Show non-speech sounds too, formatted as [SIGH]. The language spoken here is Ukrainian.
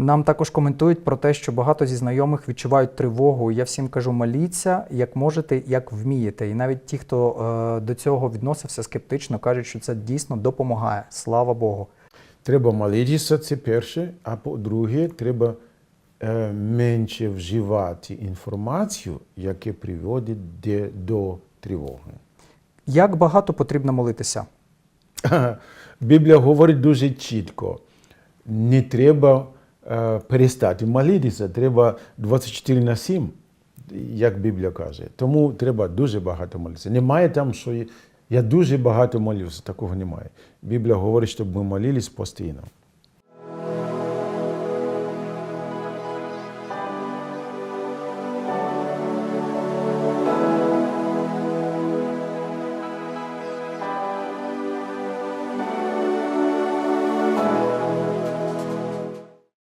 Нам також коментують про те, що багато зі знайомих відчувають тривогу. Я всім кажу, моліться, як можете, як вмієте. І навіть ті, хто е, до цього відносився скептично, кажуть, що це дійсно допомагає. Слава Богу. Треба молитися, це перше, а по-друге, треба е, менше вживати інформацію, яка приводить де- до тривоги. Як багато потрібно молитися? [LAUGHS] Біблія говорить дуже чітко. Не треба перестати молитися, треба 24 на 7, як Біблія каже. Тому треба дуже багато молитися. Немає там, що я- дуже багато молився, такого немає. Біблія говорить, щоб ми молились постійно.